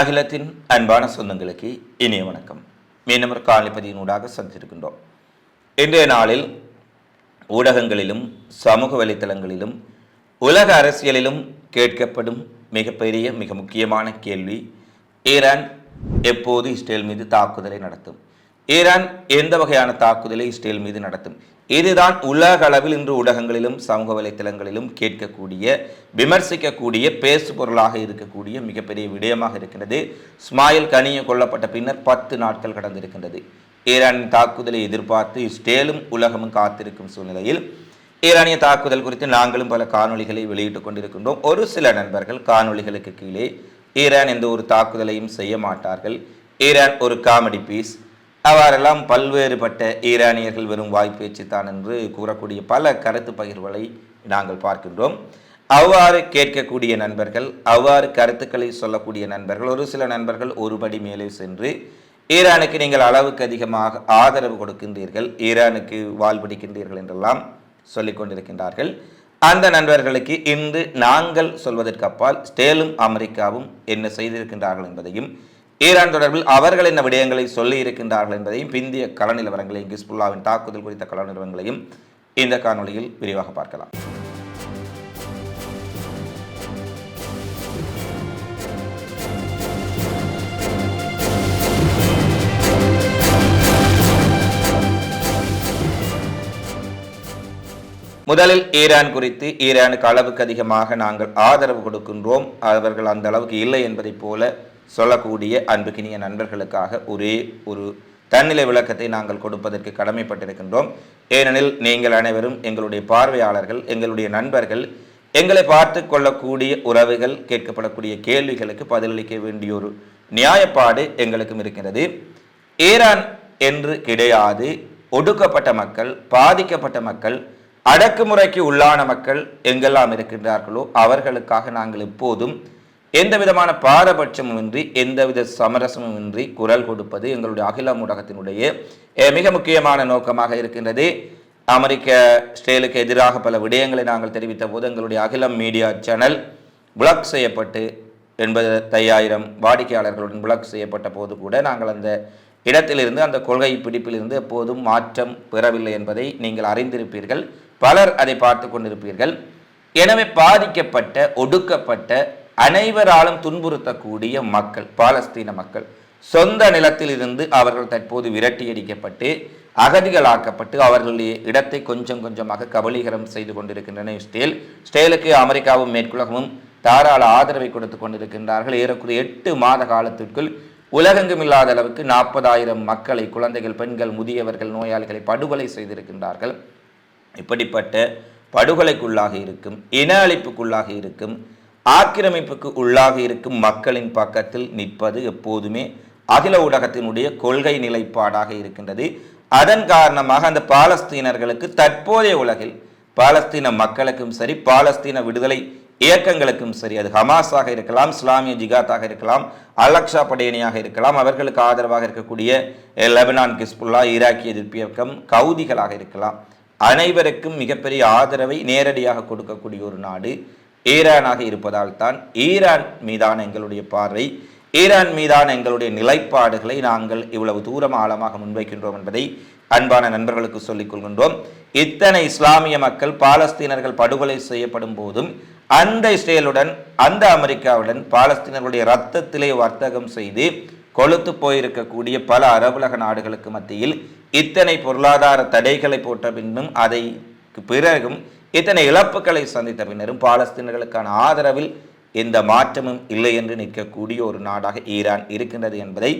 அகிலத்தின் அன்பான சொந்தங்களுக்கு இனிய வணக்கம். மீனவர் ஒரு காலைப்பதியினூடாக சந்தித்திருக்கின்றோம். இன்றைய நாளில் ஊடகங்களிலும் சமூக வலைத்தளங்களிலும் உலக அரசியலிலும் கேட்கப்படும் மிகப்பெரிய மிக முக்கியமான கேள்வி ஈரான் எப்போது இஸ்ரேல் மீது தாக்குதலை நடத்தும்? ஈரான் எந்த வகையான தாக்குதலை இஸ்ரேல் மீது நடத்தும்? இதுதான் உலக அளவில் இன்று ஊடகங்களிலும் சமூக வலைத்தளங்களிலும் கேட்கக்கூடிய விமர்சிக்கக்கூடிய பேசு பொருளாக இருக்கக்கூடிய மிகப்பெரிய விடயமாக இருக்கின்றது. ஸ்மாயில் கனிய கொல்லப்பட்ட பின்னர் பத்து நாட்கள் கடந்திருக்கின்றது. ஈரானின் தாக்குதலை எதிர்பார்த்து இஸ்ரேலும் உலகமும் காத்திருக்கும் சூழ்நிலையில் ஈரானிய தாக்குதல் குறித்து நாங்களும் பல காணொளிகளை வெளியிட்டுக் கொண்டிருக்கின்றோம். ஒரு சில நண்பர்கள் காணொளிகளுக்கு கீழே ஈரான் எந்த ஒரு தாக்குதலையும் செய்ய மாட்டார்கள். ஈரான் ஒரு காமெடி பீஸ் அவ்வாறெல்லாம் பல்வேறுபட்ட ஈரானியர்கள் வெறும் வாய்ப்பேச்சு தான் என்று கூறக்கூடிய பல கருத்து பகிர்வுகளை நாங்கள் பார்க்கின்றோம். அவ்வாறு கேட்கக்கூடிய நண்பர்கள் அவ்வாறு கருத்துக்களை சொல்லக்கூடிய நண்பர்கள் ஒரு சில நண்பர்கள் ஒருபடி மேலே சென்று ஈரானுக்கு நீங்கள் அளவுக்கு அதிகமாக ஆதரவு கொடுக்கின்றீர்கள் ஈரானுக்கு வாழ்பிடிக்கின்றீர்கள் என்றெல்லாம் சொல்லிக் கொண்டிருக்கின்றார்கள். அந்த நண்பர்களுக்கு இன்று நாங்கள் சொல்வதற்கு அப்பால் ஸ்டேலும் அமெரிக்காவும் என்ன செய்திருக்கின்றார்கள் என்பதையும் ஈரான் தொடர்பில் அவர்கள் என்ன விடயங்களை சொல்லி இருக்கின்றார்கள் என்பதையும் பிந்திய கள நிலவரங்களையும் கிஸ்புல்லாவின் தாக்குதல் குறித்த கள நிலவரங்களையும் இந்த காணொளியில் விரிவாக பார்க்கலாம். முதலில் ஈரான் குறித்து ஈரானுக்கு அளவுக்கு அதிகமாக நாங்கள் ஆதரவு கொடுக்கின்றோம். அவர்கள் அந்த அளவுக்கு இல்லை என்பதைப் போல சொல்லக்கூடிய அன்புக்கினிய நண்பர்களுக்காக ஒரே ஒரு தன்னிலை விளக்கத்தை நாங்கள் கொடுப்பதற்கு கடமைப்பட்டிருக்கின்றோம். ஏனெனில் நீங்கள் அனைவரும் எங்களுடைய பார்வையாளர்கள் எங்களுடைய நண்பர்கள் எங்களை பார்த்து கொள்ளக்கூடிய உறவுகள் கேட்கப்படக்கூடிய கேள்விகளுக்கு பதிலளிக்க வேண்டிய ஒரு நியாயப்பாடு எங்களுக்கும் இருக்கிறது. ஈரான் என்று கிடையாது. ஒடுக்கப்பட்ட மக்கள் பாதிக்கப்பட்ட மக்கள் அடக்குமுறைக்கு உள்ளான மக்கள் எங்கெல்லாம் இருக்கின்றார்களோ அவர்களுக்காக நாங்கள் எப்போதும் எந்த விதமான பாரபட்சமும் இன்றி எந்தவித சமரசமும் இன்றி குரல் கொடுப்பது எங்களுடைய அகில ஊடகத்தினுடைய மிக முக்கியமான நோக்கமாக இருக்கின்றது. அமெரிக்க ஸ்டேலுக்கு எதிராக பல விடயங்களை நாங்கள் தெரிவித்த போது எங்களுடைய அகிலம் மீடியா சேனல் பிளாக் செய்யப்பட்டு எண்பத்தையாயிரம் வாடிக்கையாளர்களுடன் பிளாக் செய்யப்பட்ட போது கூட நாங்கள் அந்த இடத்திலிருந்து அந்த கொள்கை பிடிப்பிலிருந்து எப்போதும் மாற்றம் பெறவில்லை என்பதை நீங்கள் அறிந்திருப்பீர்கள். பலர் அதை பார்த்து கொண்டிருப்பீர்கள். எனவே பாதிக்கப்பட்ட ஒடுக்கப்பட்ட அனைவராலும் துன்புறுத்தக்கூடிய மக்கள் பாலஸ்தீன மக்கள் சொந்த நிலத்தில் இருந்து அவர்கள் தற்போது விரட்டியடிக்கப்பட்டு அகதிகளாக்கப்பட்டு அவர்களுடைய இடத்தை கொஞ்சம் கொஞ்சமாக கபலீகரம் செய்து கொண்டிருக்கின்றன. ஸ்டேல் ஸ்டேலுக்கு அமெரிக்காவும் மேற்குலகமும் தாராள ஆதரவை கொடுத்து கொண்டிருக்கின்றார்கள். ஏறக்குறைய எட்டு மாத காலத்திற்குள் உலகெங்கும் இல்லாத அளவுக்கு நாற்பதாயிரம் மக்களை குழந்தைகள் பெண்கள் முதியவர்கள் நோயாளிகளை படுகொலை செய்திருக்கின்றார்கள். இப்படிப்பட்ட படுகொலைக்குள்ளாக இருக்கும் இன அழிப்புக்குள்ளாக இருக்கும் ஆக்கிரமிப்புக்கு உள்ளாக இருக்கும் மக்களின் பக்கத்தில் நிற்பது எப்போதுமே அகில ஊடகத்தினுடைய கொள்கை நிலைப்பாடாக இருக்கின்றது. அதன் காரணமாக அந்த பாலஸ்தீனர்களுக்கு தற்போதைய உலகில் பாலஸ்தீன மக்களுக்கும் சரி பாலஸ்தீன விடுதலை இயக்கங்களுக்கும் சரி அது ஹமாஸாக இருக்கலாம் இஸ்லாமிய ஜிகாத்தாக இருக்கலாம் அலக்ஷா படையணியாக இருக்கலாம் அவர்களுக்கு ஆதரவாக இருக்கக்கூடிய லெபனான் கிஸ்புல்லா ஈராக்கிய எதிர்ப்பு இயக்கம் கவுதிகளாக இருக்கலாம். அனைவருக்கும் மிகப்பெரிய ஆதரவை நேரடியாக கொடுக்கக்கூடிய ஒரு நாடு. ஈரானாக இருப்பதால் தான் ஈரான் மீதான எங்களுடைய பார்வை ஈரான் மீதான எங்களுடைய நிலைப்பாடுகளை நாங்கள் இவ்வளவு தூரம் ஆழமாக முன்வைக்கின்றோம் என்பதை அன்பான நண்பர்களுக்கு சொல்லிக் கொள்கின்றோம். இத்தனை இஸ்லாமிய மக்கள் பாலஸ்தீனர்கள் படுகொலை செய்யப்படும் போதும் அந்த இஸ்ரேலுடன் அந்த அமெரிக்காவுடன் பாலஸ்தீனர்களுடைய ரத்தத்திலே வர்த்தகம் செய்து கொளுத்து போயிருக்கக்கூடிய பல அரபுலக நாடுகளுக்கு மத்தியில் இத்தனை பொருளாதார தடைகளை போட்ட பின்னும் அதை பிறகும் இத்தனை இழப்புகளை சந்தித்த பின்னரும் பாலஸ்தீனர்களுக்கான ஆதரவில் எந்த மாற்றமும் இல்லை என்று நிற்கக்கூடிய ஒரு நாடாக ஈரான் இருக்கின்றது என்பதை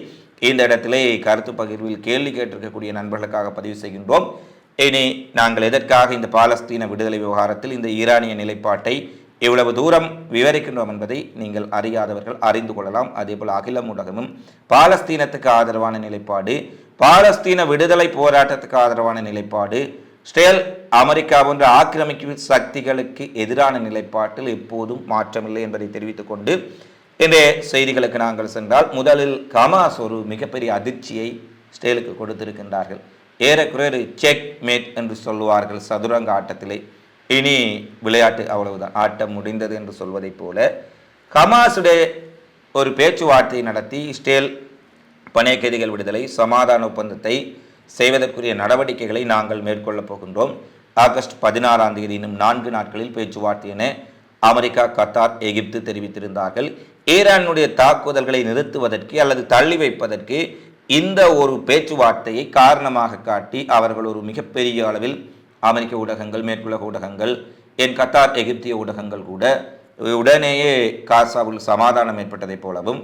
இந்த இடத்திலே கருத்து பகிர்வில் கேள்வி கேட்டிருக்கக்கூடிய நண்பர்களுக்காக பதிவு செய்கின்றோம். இனி நாங்கள் எதற்காக இந்த பாலஸ்தீன விடுதலை விவகாரத்தில் இந்த ஈரானிய நிலைப்பாட்டை இவ்வளவு தூரம் விவரிக்கின்றோம் என்பதை நீங்கள் அறியாதவர்கள் அறிந்து கொள்ளலாம். அதேபோல் அகில ஊடகமும் பாலஸ்தீனத்துக்கு ஆதரவான நிலைப்பாடு பாலஸ்தீன விடுதலை போராட்டத்துக்கு ஆதரவான நிலைப்பாடு ஸ்டேல் அமெரிக்கா போன்ற ஆக்கிரமிக்கும் சக்திகளுக்கு எதிரான நிலைப்பாட்டில் எப்போதும் மாற்றமில்லை என்பதை தெரிவித்துக் கொண்டு இன்றைய செய்திகளுக்கு நாங்கள் சென்றால் முதலில் கமாஸ் ஒரு மிகப்பெரிய அதிர்ச்சியை ஸ்டேலுக்கு கொடுத்திருக்கின்றார்கள். ஏறக்குறைய செக் மேட் என்று சொல்லுவார்கள் சதுரங்க ஆட்டத்திலே. இனி விளையாட்டு அவ்வளவுதான். ஆட்டம் முடிந்தது என்று சொல்வதைப் போல ஹமாஸுடைய ஒரு பேச்சுவார்த்தை நடத்தி ஸ்டேல் பணைய கைதிகள் விடுதலை சமாதான ஒப்பந்தத்தை செய்வதற்குரிய நடவடிக்கைகளை நாங்கள் மேற்கொள்ளப் போகின்றோம். ஆகஸ்ட் பதினாறாம் தேதி இன்னும் நான்கு நாட்களில் பேச்சுவார்த்தை என அமெரிக்கா கத்தார் எகிப்து தெரிவித்திருந்தார்கள். ஈரானுடைய தாக்குதல்களை நிறுத்துவதற்கு அல்லது தள்ளி வைப்பதற்கு இந்த ஒரு பேச்சுவார்த்தையை காரணமாக காட்டி அவர்கள் ஒரு மிகப்பெரிய அளவில் அமெரிக்க ஊடகங்கள் மேற்குலக ஊடகங்கள் என் கத்தார் எகிப்திய ஊடகங்கள் கூட உடனேயே காசாவில் சமாதானம் ஏற்பட்டதைப் போலவும்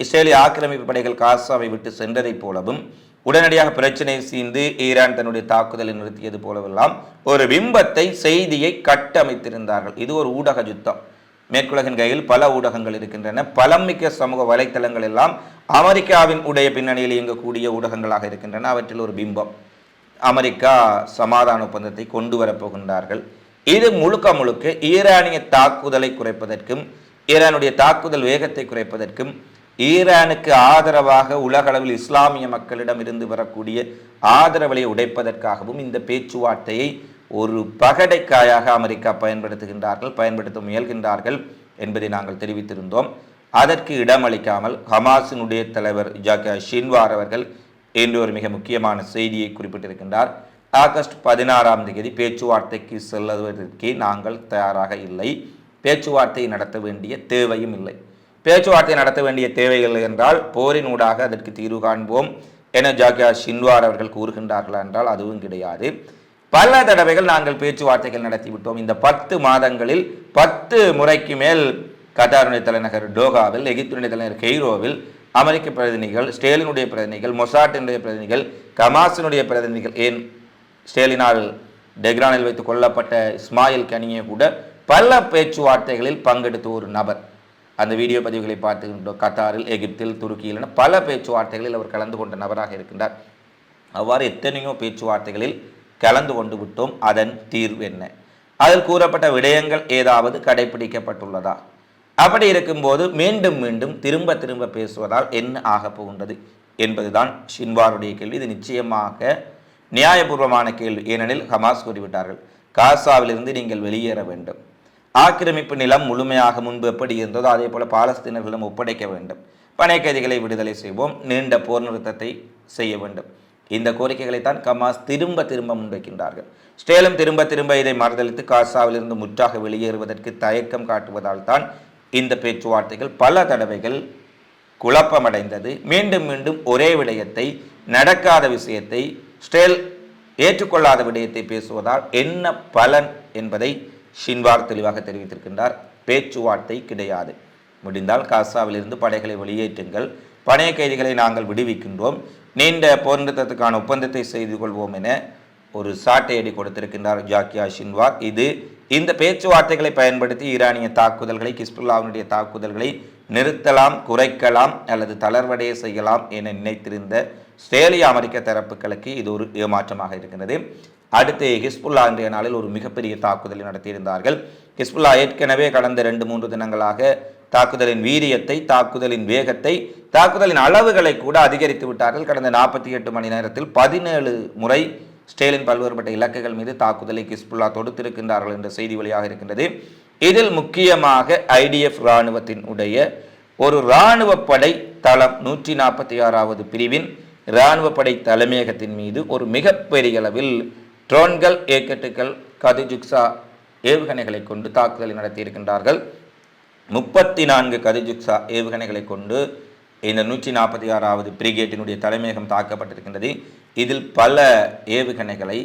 இஸ்ரேலிய ஆக்கிரமிப்பு படைகள் காசாவை விட்டு சென்றதைப் போலவும் உடனடியாக பிரச்சனை சீந்து ஈரான் தன்னுடைய தாக்குதலை நிறுத்தியது போலவெல்லாம் ஒரு பிம்பத்தை செய்தியை கட்டமைத்திருந்தார்கள். இது ஒரு ஊடக யுத்தம். மேற்குலகின் கையில் பல ஊடகங்கள் இருக்கின்றன. பலமிக்க சமூக வலைத்தளங்கள் எல்லாம் அமெரிக்காவின் உடைய பின்னணியில் இயங்கக்கூடிய ஊடகங்களாக இருக்கின்றன. அவற்றில் ஒரு பிம்பம். அமெரிக்கா சமாதான ஒப்பந்தத்தை கொண்டு வரப்போகின்றார்கள் இது முழுக்க முழுக்க ஈரானிய தாக்குதலை குறைப்பதற்கும் ஈரானுடைய தாக்குதல் வேகத்தை குறைப்பதற்கும் ஈரானுக்கு ஆதரவாக உலகளவில் இஸ்லாமிய மக்களிடம் இருந்து வரக்கூடிய ஆதரவலை உடைப்பதற்காகவும் இந்த பேச்சுவார்த்தையை ஒரு பகடைக்காயாக அமெரிக்கா பயன்படுத்துகின்றார்கள் பயன்படுத்த முயல்கின்றார்கள் என்பதை நாங்கள் தெரிவித்திருந்தோம். அதற்கு இடமளிக்காமல் ஹமாஸினுடைய தலைவர் ஜாக ஷின்வார் அவர்கள் என்று ஒரு மிக முக்கியமான செய்தியை குறிப்பிட்டிருக்கின்றார். ஆகஸ்ட் பதினாறாம் தேதி பேச்சுவார்த்தைக்கு செல்லுவதற்கே நாங்கள் தயாராக இல்லை. பேச்சுவார்த்தை நடத்த வேண்டிய தேவையும் இல்லை. பேச்சுவார்த்தை நடத்த வேண்டிய தேவைகள் என்றால் போரின் ஊடாக அதற்கு தீர்வு காண்போம் என ஜாக்கியா ஷின்வார் அவர்கள் கூறுகின்றார்களா என்றால் அதுவும் கிடையாது. பல தடவைகள் நாங்கள் பேச்சுவார்த்தைகள் நடத்திவிட்டோம். இந்த பத்து மாதங்களில் பத்து முறைக்கு மேல் கட்டாருடைய தலைநகர் டோகாவில் எகிப்துடைய தலைநகர் கெய்ரோவில் அமெரிக்க பிரதிநிதிகள் ஸ்டேலினுடைய பிரதிநிதிகள் மொசாட்டினுடைய பிரதிநிதிகள் கமாசினுடைய பிரதிநிதிகள் ஏன் ஸ்டேலினால் டெக்ரானில் வைத்து கொல்லப்பட்ட இஸ்மாயில் கனியே கூட பல பேச்சுவார்த்தைகளில் பங்கெடுத்த ஒரு நபர். அந்த வீடியோ பதிவுகளை பார்த்துக்கின்றோம் கத்தாரில் எகிப்தில் துருக்கியில் என பல பேச்சுவார்த்தைகளில் அவர் கலந்து கொண்ட நபராக இருக்கின்றார். அவ்வாறு எத்தனையோ பேச்சுவார்த்தைகளில் கலந்து கொண்டு விட்டோம். அதன் தீர்வு என்ன? அதில் கூறப்பட்ட விடயங்கள் ஏதாவது கடைபிடிக்கப்பட்டுள்ளதா அப்படி இருக்கும்போது மீண்டும் மீண்டும் திரும்ப திரும்ப பேசுவதால் என்ன ஆகப் போகின்றது என்பதுதான் ஷின்வாருடைய கேள்வி. இது நிச்சயமாக நியாயபூர்வமான கேள்வி. ஏனெனில் ஹமாஸ் கூறிவிட்டார்கள் காசாவிலிருந்து நீங்கள் வெளியேற வேண்டும். ஆக்கிரமிப்பு நிலம் முழுமையாக முன்பு எப்படி இருந்ததோ அதே போல பாலஸ்தீனர்களிடம் ஒப்படைக்க வேண்டும். பனை கைதிகளை விடுதலை செய்வோம். நீண்ட போர் நிறுத்தத்தை செய்ய வேண்டும். இந்த கோரிக்கைகளைத்தான் கமாஸ் திரும்ப திரும்ப முன்வைக்கின்றார்கள். ஸ்டேலும் திரும்ப திரும்ப இதை மறுதளித்து காசாவிலிருந்து முற்றாக வெளியேறுவதற்கு தயக்கம் காட்டுவதால் தான் இந்த பேச்சுவார்த்தைகள் பல தடவைகள் குழப்பமடைந்தது. மீண்டும் மீண்டும் ஒரே விடயத்தை நடக்காத விஷயத்தை ஸ்டேல் ஏற்றுக்கொள்ளாத விடயத்தை பேசுவதால் என்ன பலன் என்பதை ஷின்வார் தெளிவாக தெரிவித்திருக்கின்றார் பேச்சுவார்த்தை கிடையாது. முடிந்தால் காசாவிலிருந்து படைகளை வெளியேற்றுங்கள். பணைய கைதிகளை நாங்கள் விடுவிக்கின்றோம். நீண்ட போர் நிறுத்தத்துக்கான ஒப்பந்தத்தை செய்து கொள்வோம் என ஒரு சாட்டையடி கொடுத்திருக்கின்றார் ஜாக்கியா ஷின்வார். இது இந்த பேச்சுவார்த்தைகளை பயன்படுத்தி ஈரானிய தாக்குதல்களை கிஸ்புல்லாவினுடைய தாக்குதல்களை நிறுத்தலாம் குறைக்கலாம் அல்லது தளர்வடைய செய்யலாம் என நினைத்திருந்த செயலிய அமெரிக்க தரப்புகளுக்கு இது ஒரு ஏமாற்றமாக இருக்கின்றது. அடுத்து ஹிஸ்புல்லா இன்றைய நாளில் ஒரு மிகப்பெரிய தாக்குதலை நடத்தியிருந்தார்கள். ஹிஸ்புல்லா ஏற்கனவே கடந்த ரெண்டு மூன்று தினங்களாக தாக்குதலின் வீரியத்தை தாக்குதலின் வேகத்தை தாக்குதலின் அளவுகளை கூட அதிகரித்து விட்டார்கள். கடந்த நாற்பத்தி எட்டு மணி நேரத்தில் பதினேழு முறை ஸ்டேலின் பல்வேறுபட்ட இலக்குகள் மீது தாக்குதலை கிஸ்புல்லா தொடுத்திருக்கின்றார்கள் என்ற செய்தி வழியாக இருக்கின்றது. இதில் முக்கியமாக ஐடிஎஃப் இராணுவத்தின் உடைய ஒரு இராணுவ படை தளம் நூற்றி நாற்பத்தி ஆறாவது பிரிவின் இராணுவ படை தலைமையகத்தின் மீது ஒரு மிகப்பெரிய அளவில் ட்ரோன்கள் ஏக்கட்டுகள் கதிஜுக்ஸா ஏவுகணைகளை கொண்டு தாக்குதலை நடத்தியிருக்கின்றார்கள். முப்பத்தி நான்கு கதிஜுக்ஸா ஏவுகணைகளை கொண்டு இந்த நூற்றி நாற்பத்தி ஆறாவது பிரிகேட்டினுடைய தலைமையகம் தாக்கப்பட்டிருக்கின்றது. இதில் பல ஏவுகணைகளை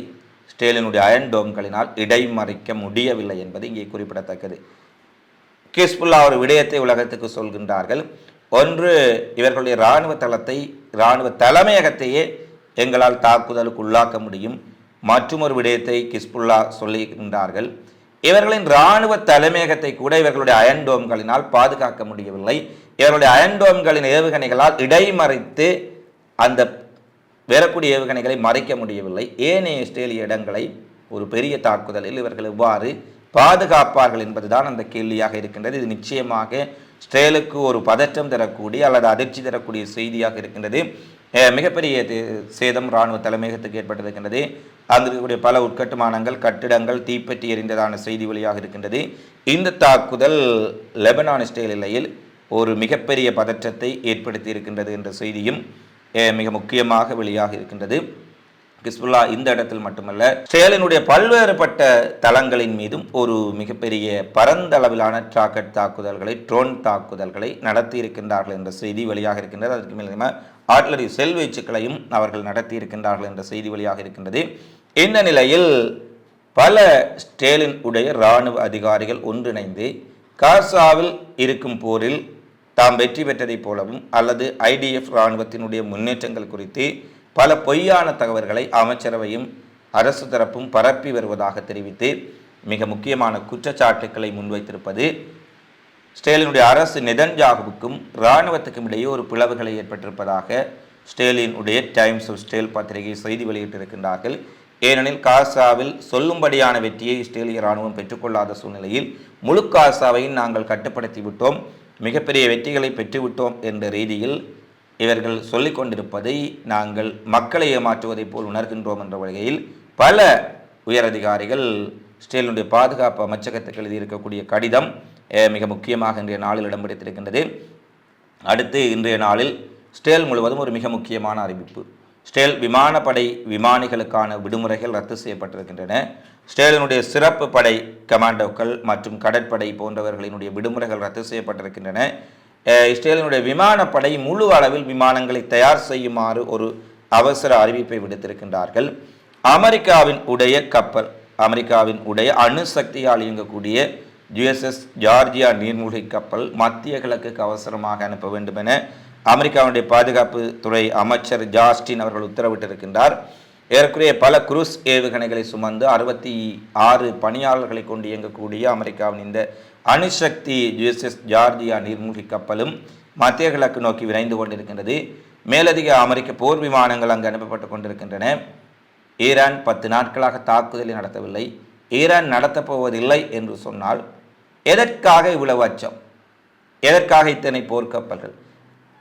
ஸ்டேலினுடைய அயன் டோம்களினால் இடைமறிக்க முடியவில்லை என்பது இங்கே குறிப்பிடத்தக்கது. கிஸ்புல்லா ஒரு விடயத்தை உலகத்துக்கு சொல்கின்றார்கள். ஒன்று இவர்களுடைய இராணுவ தளத்தை இராணுவ தலைமையகத்தையே எங்களால் தாக்குதலுக்கு உள்ளாக்க முடியும். மற்றும் ஒரு விடயத்தை கிஸ்புல்லா சொல்லுகின்றார்கள். இவர்களின் இராணுவ தலைமையகத்தை கூட இவர்களுடைய அயன்டோம்களினால் பாதுகாக்க முடியவில்லை. இவர்களுடைய அயன்டோம்களின் ஏவுகணைகளால் இடைமறைத்து அந்த வரக்கூடிய ஏவுகணைகளை மறைக்க முடியவில்லை. ஏனைய இஸ்ரேலிய இடங்களை ஒரு பெரிய தாக்குதலில் இவர்கள் எவ்வாறு பாதுகாப்பார்கள் என்பதுதான் அந்த கேள்வியாக இருக்கின்றது. இது நிச்சயமாக ஸ்ட்ரேலுக்கு ஒரு பதற்றம் தரக்கூடிய அல்லது அதிர்ச்சி தரக்கூடிய செய்தியாக இருக்கின்றது. மிகப்பெரிய சேதம் இராணுவ தலைமையகத்துக்கு ஏற்பட்டிருக்கின்றது. அங்கிருக்கக்கூடிய பல உட்கட்டுமானங்கள் கட்டிடங்கள் தீப்பற்றி எறிந்ததான செய்தி வழியாக இருக்கின்றது. இந்த தாக்குதல் லெபனான் இஸ்ரேல் எல்லையில் ஒரு மிகப்பெரிய பதற்றத்தை ஏற்படுத்தி இருக்கின்றது என்ற செய்தியும் மிக முக்கியமாக வெளியாக இருக்கின்றது. ஹிஸ்புல்லா இந்த இடத்தில் மட்டுமல்ல இஸ்ரேலினுடைய பல்வேறுபட்ட தளங்களின் மீதும் ஒரு மிகப்பெரிய பரந்த அளவிலான டிராக்கெட் தாக்குதல்களை ட்ரோன் தாக்குதல்களை நடத்தி இருக்கின்றார்கள் என்ற செய்தி வெளியாக இருக்கின்றது. அதற்கு மேலும் ஆட்லரி செல்வீச்சுக்களையும் அவர்கள் நடத்தி இருக்கின்றார்கள் என்ற செய்தி வெளியாக இருக்கின்றது. இந்த நிலையில் பல ஸ்டேலின் உடைய இராணுவ அதிகாரிகள் ஒன்றிணைந்து காசாவில் இருக்கும் போரில் தாம் வெற்றி பெற்றதைப் போலவும் அல்லது ஐடிஎஃப் இராணுவத்தினுடைய முன்னேற்றங்கள் குறித்து பல பொய்யான தகவல்களை அமைச்சரவையும் அரசு தரப்பும் பரப்பி வருவதாக தெரிவித்து மிக முக்கியமான குற்றச்சாட்டுக்களை முன்வைத்திருப்பது ஸ்டேலினுடைய அரசு நெதன்ஜாகுவுக்கும் இராணுவத்துக்கும் இடையே ஒரு பிளவுகளை ஏற்பட்டிருப்பதாக ஸ்டேலினுடைய டைம்ஸ் ஆஃப் ஸ்டேல் பத்திரிகை செய்தி வெளியிட்டிருக்கின்றார்கள். ஏனெனில் காசாவில் சொல்லும்படியான வெற்றியை இஸ்ரேலிய இராணுவம் பெற்றுக்கொள்ளாத சூழ்நிலையில் முழு காசாவையும் நாங்கள் கட்டுப்படுத்தி விட்டோம். மிகப்பெரிய வெற்றிகளை பெற்றுவிட்டோம் என்ற ரீதியில் இவர்கள் சொல்லிக் கொண்டிருப்பதை நாங்கள் மக்களை ஏமாற்றுவதைப் போல் உணர்கின்றோம் என்ற வகையில் பல உயரதிகாரிகள் ஸ்டேலினுடைய பாதுகாப்பு அமைச்சகத்துக்கு எழுதியிருக்கக்கூடிய கடிதம் மிக முக்கியமாக இன்றைய நாளில் இடம்பிடித்திருக்கின்றது அடுத்து இன்றைய நாளில் ஸ்டேல் முழுவதும் ஒரு மிக முக்கியமான அறிவிப்பு. ஸ்டேல் விமானப்படை விமானிகளுக்கான விடுமுறைகள் ரத்து செய்யப்பட்டிருக்கின்றன. ஸ்டேலினுடைய சிறப்பு படை கமாண்டோக்கள் மற்றும் கடற்படை போன்றவர்களினுடைய விடுமுறைகள் ரத்து செய்யப்பட்டிருக்கின்றன. இஸ்ரேலினுடைய விமானப்படை முழு அளவில் விமானங்களை தயார் செய்யுமாறு ஒரு அவசர அறிவிப்பை விடுத்திருக்கின்றார்கள். அமெரிக்காவின் உடைய கப்பல் அமெரிக்காவின் உடைய அணுசக்தியால் இயங்கக்கூடிய ஜிஎஸ்எஸ் ஜார்ஜியா நீர்மூழ்கி கப்பல் மத்திய கிழக்குக்கு அவசரமாக அனுப்ப வேண்டும் என அமெரிக்காவுடைய பாதுகாப்பு துறை அமைச்சர் ஜாஸ்டின் அவர்கள் உத்தரவிட்டிருக்கின்றார். ஏற்குறைய பல குரூஸ் ஏவுகணைகளை சுமந்து அறுபத்தி ஆறு பணியாளர்களை கொண்டு இயங்கக்கூடிய அமெரிக்காவின் இந்த அணுசக்தி ஜூசஸ் ஜார்ஜியா நீர்மூழ்கி கப்பலும் மத்திய கிழக்கு நோக்கி விரைந்து கொண்டிருக்கின்றது. மேலதிக அமெரிக்க போர் விமானங்கள் அங்கு அனுப்பப்பட்டு கொண்டிருக்கின்றன. ஈரான் பத்து நாட்களாக தாக்குதலை நடத்தவில்லை. ஈரான் நடத்தப் போவதில்லை என்று சொன்னால் எதற்காக இவ்வளவு அச்சம்? எதற்காக இத்தனை போர்க்கப்பல்கள்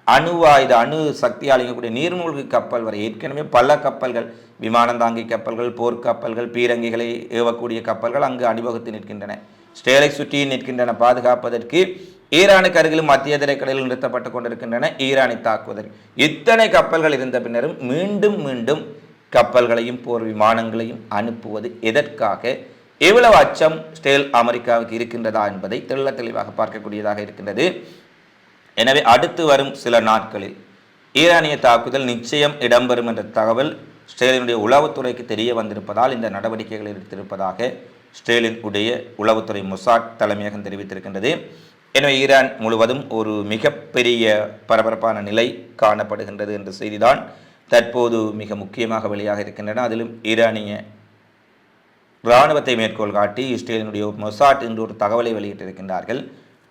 அணு ஆயுத அணு சக்தியால் இயங்கக்கூடிய நீர்மூழ்கி கப்பல் வரை ஏற்கனவே பல கப்பல்கள் விமானந்தாங்கி கப்பல்கள் போர்க்கப்பல்கள் பீரங்கிகளை ஏவக்கூடிய கப்பல்கள் அங்கு அணிவகுத்து நிற்கின்றன. ஸ்டேலை சுற்றி நிற்கின்றன. பாதுகாப்பதற்கு ஈரானுக்கு அருகிலும் மத்திய திரைக்கடலில் நிறுத்தப்பட்டு கொண்டிருக்கின்றன ஈரானை தாக்குவதற்கு. இத்தனை கப்பல்கள் இருந்த பின்னரும் மீண்டும் மீண்டும் கப்பல்களையும் போர் விமானங்களையும் அனுப்புவது எதற்காக? எவ்வளவு அச்சம் ஸ்டேல் அமெரிக்காவுக்கு இருக்கின்றதா என்பதை தெள்ள தெளிவாக பார்க்கக்கூடியதாக இருக்கின்றது. எனவே அடுத்து வரும் சில நாட்களில் ஈரானிய தாக்குதல் நிச்சயம் இடம்பெறும் என்ற தகவல் ஸ்டேலினுடைய உளவுத்துறைக்கு தெரிய வந்திருப்பதால் இந்த நடவடிக்கைகள் எடுத்திருப்பதாக ஸ்டேலின் உடைய உளவுத்துறை மொசாட் தலைமையகம் தெரிவித்திருக்கின்றது. எனவே ஈரான் முழுவதும் ஒரு மிகப்பெரிய பரபரப்பான நிலை காணப்படுகின்றது என்ற செய்திதான் தற்போது மிக முக்கியமாக வெளியாக இருக்கின்றன. அதிலும் ஈரானிய இராணுவத்தை மேற்கோள் காட்டி இஸ்ரேலினுடைய மொசாட் என்று ஒரு தகவலை வெளியிட்டிருக்கின்றார்கள்.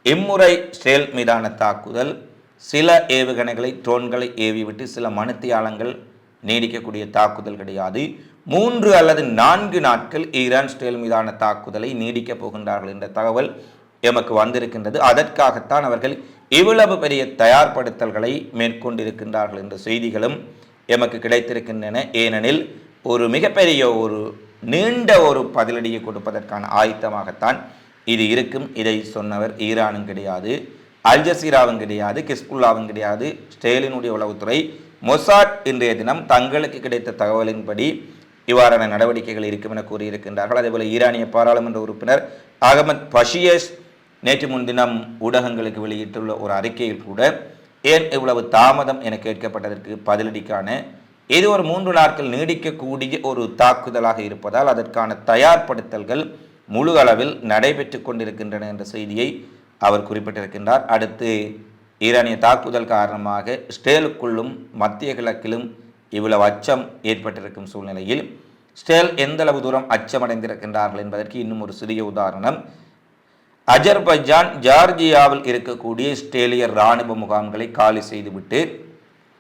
இம்முறை இஸ்ரேல் மீதான தாக்குதல் சில ஏவுகணைகளை ட்ரோன்களை ஏவிவிட்டு சில மனுத்தியாளங்கள் நீடிக்கக்கூடிய தாக்குதல் கிடையாது. மூன்று அல்லது நான்கு நாட்கள் ஈரான் ஸ்டேல் மீதான தாக்குதலை நீடிக்கப் போகின்றார்கள் என்ற தகவல் எமக்கு வந்திருக்கின்றது. அதற்காகத்தான் அவர்கள் இவ்வளவு பெரிய தயார்படுத்தல்களை மேற்கொண்டிருக்கின்றார்கள் என்ற செய்திகளும் எமக்கு கிடைத்திருக்கின்றன. ஏனெனில் ஒரு மிகப்பெரிய ஒரு நீண்ட ஒரு பதிலடியை கொடுப்பதற்கான ஆயத்தமாகத்தான் இது இருக்கும். இதை சொன்னவர் ஈரானும் கிடையாது அல் ஜசீராவும் கிடையாது கிஸ்புல்லாவும் கிடையாது. ஸ்டேலினுடைய உளவுத்துறை மொசாட் இன்றைய தினம் தங்களுக்கு கிடைத்த தகவலின்படி இவ்வாறான நடவடிக்கைகள் இருக்கும் என கூறியிருக்கின்றார்கள். அதேபோல ஈரானிய பாராளுமன்ற உறுப்பினர் அகமத் பஷியஸ் நேற்று முன்தினம் ஊடகங்களுக்கு வெளியிட்டுள்ள ஒரு அறிக்கையில் கூட ஏன் இவ்வளவு தாமதம் என கேட்கப்பட்டதற்கு பதிலடிக்கான இது ஒரு மூன்று நாட்கள் நீடிக்கக்கூடிய ஒரு தாக்குதலாக இருப்பதால் அதற்கான தயார்படுத்தல்கள் முழு அளவில் நடைபெற்று கொண்டிருக்கின்றன என்ற செய்தியை அவர் குறிப்பிட்டிருக்கின்றார். அடுத்து ஈரானிய தாக்குதல் காரணமாக ஸ்டேலுக்குள்ளும் மத்திய கிழக்கிலும் இவ்வளவு அச்சம் ஏற்பட்டிருக்கும் சூழ்நிலையில் ஸ்டேல் எந்தளவு தூரம் அச்சமடைந்திருக்கின்றார்கள் என்பதற்கு இன்னும் ஒரு சிறிய உதாரணம். அஜர்பைஜான் ஜார்ஜியாவில் இருக்கக்கூடிய இஸ்ரேலிய இராணுவ முகாம்களை காலி செய்துவிட்டு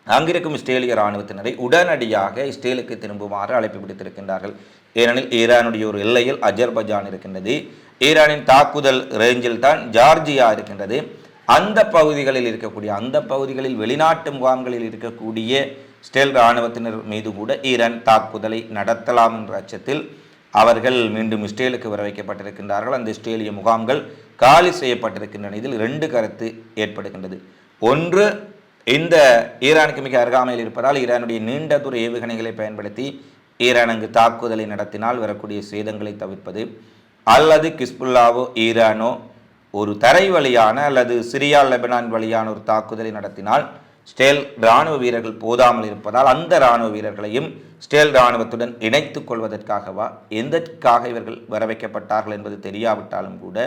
அங்கிருக்கும் இஸ்ரேலிய இராணுவத்தினரை உடனடியாக இஸ்ரேலுக்கு திரும்புமாறு அழைப்பு விடுத்திருக்கின்றார்கள். ஏனெனில் ஈரானுடைய ஒரு எல்லையில் அஜர்பைஜான் இருக்கின்றது. ஈரானின் தாக்குதல் ரேஞ்சில் தான் ஜார்ஜியா இருக்கின்றது. அந்த பகுதிகளில் இருக்கக்கூடிய அந்த பகுதிகளில் வெளிநாட்டு முகாம்களில் இருக்கக்கூடிய ஸ்டேல் இராணுவத்தினர் மீது கூட ஈரான் தாக்குதலை நடத்தலாம் என்ற அச்சத்தில் அவர்கள் மீண்டும் இஸ்ரேலுக்கு வர வைக்கப்பட்டிருக்கின்றார்கள் அந்த இஸ்ரேலிய முகாம்கள் காலி செய்யப்பட்டிருக்கின்றன. இதில் ரெண்டு கருத்து ஏற்படுகின்றது. ஒன்று இந்த ஈரானுக்கு மிக அருகாமையில் இருப்பதால் ஈரானுடைய நீண்ட தூர ஏவுகணைகளை பயன்படுத்தி ஈரான் அங்கு தாக்குதலை நடத்தினால் வரக்கூடிய சேதங்களை தவிர்ப்பது. அல்லது கிஸ்புல்லாவோ ஈரானோ ஒரு தரை வழியான அல்லது சிரியா லெபனான் வழியான ஒரு தாக்குதலை நடத்தினால் ஸ்டேல் இராணுவ வீரர்கள் போதாமல் இருப்பதால் அந்த இராணுவ வீரர்களையும் ஸ்டேல் இராணுவத்துடன் இணைத்துக் கொள்வதற்காகவா எதற்காக இவர்கள் வர வைக்கப்பட்டார்கள் என்பது தெரியாவிட்டாலும் கூட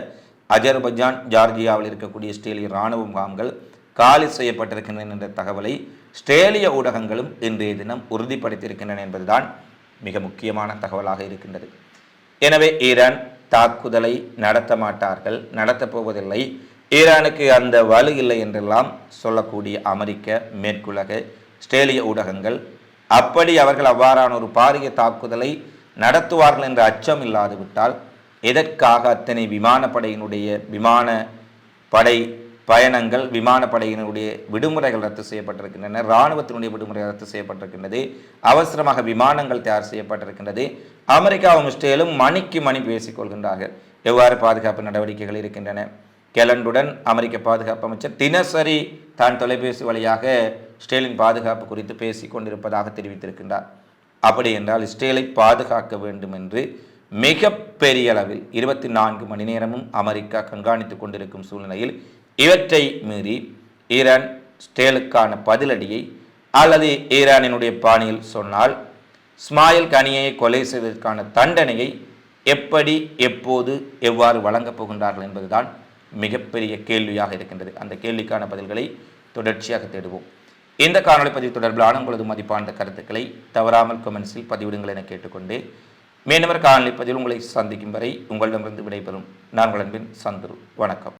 அஜர்பைஜான் ஜார்ஜியாவில் இருக்கக்கூடிய ஸ்டேலிய இராணுவ முகாம்கள் காலி செய்யப்பட்டிருக்கின்றன என்ற தகவலை ஸ்டேலிய ஊடகங்களும் இன்றைய தினம் உறுதிப்படுத்தியிருக்கின்றன என்பதுதான் மிக முக்கியமான தகவலாக இருக்கின்றது. எனவே ஈரான் தாக்குதலை நடத்த மாட்டார்கள் நடத்தப் போவதில்லை. ஈரானுக்கு அந்த வலு இல்லை என்றெல்லாம் சொல்லக்கூடிய அமெரிக்க மேற்குலக ஸ்டேலிய ஊடகங்கள் அப்படி அவர்கள் அவ்வாறான ஒரு பாரிய தாக்குதலை நடத்துவார்கள் என்ற அச்சம் இல்லாது விட்டால் எதற்காக அத்தனை விமானப்படையினுடைய விமான படை பயணங்கள் விமானப்படையினுடைய விடுமுறைகள் ரத்து செய்யப்பட்டிருக்கின்றன இராணுவத்தினுடைய விடுமுறை ரத்து செய்யப்பட்டிருக்கின்றது அவசரமாக விமானங்கள் தயார் செய்யப்பட்டிருக்கின்றது. அமெரிக்காவும் இஸ்ரேலும் மணிக்கு மணி பேசிக் கொள்கின்றார்கள் எவ்வாறு பாதுகாப்பு நடவடிக்கைகள் இருக்கின்றன? கெலண்டுடன் அமெரிக்க பாதுகாப்பு அமைச்சர் தினசரி தான் தொலைபேசி வழியாக இஸ்ரேலின் பாதுகாப்பு குறித்து பேசிக் கொண்டிருப்பதாக தெரிவித்திருக்கின்றார். அப்படி என்றால் இஸ்ரேலை பாதுகாக்க வேண்டும் என்று மிக பெரிய அளவில் இருபத்தி நான்கு மணி நேரமும் அமெரிக்கா கண்காணித்துக் கொண்டிருக்கும் சூழ்நிலையில் இவற்றை மீறி ஈரான் ஸ்டேலுக்கான பதிலடியை அல்லது ஈரானினுடைய பாணியில் சொன்னால் ஸ்மாயில் கனியை கொலை செய்வதற்கான தண்டனையை எப்படி எப்போது எவ்வாறு வழங்கப் போகின்றார்கள் என்பதுதான் மிகப்பெரிய கேள்வியாக இருக்கின்றது. அந்த கேள்விக்கான பதில்களை தொடர்ச்சியாக தேடுவோம். இந்த காணொளி பதிவு தொடர்பிலான உங்களது மதிப்பான கருத்துக்களை தவறாமல் கமெண்ட்ஸில் பதிவிடுங்கள் என கேட்டுக்கொண்டு மீனவர் காணொலி பதிவில் உங்களை சந்திக்கும் வரை உங்களிடமிருந்து விடைபெறும். நான் உங்கள் அன்பின் சந்துரு. வணக்கம்.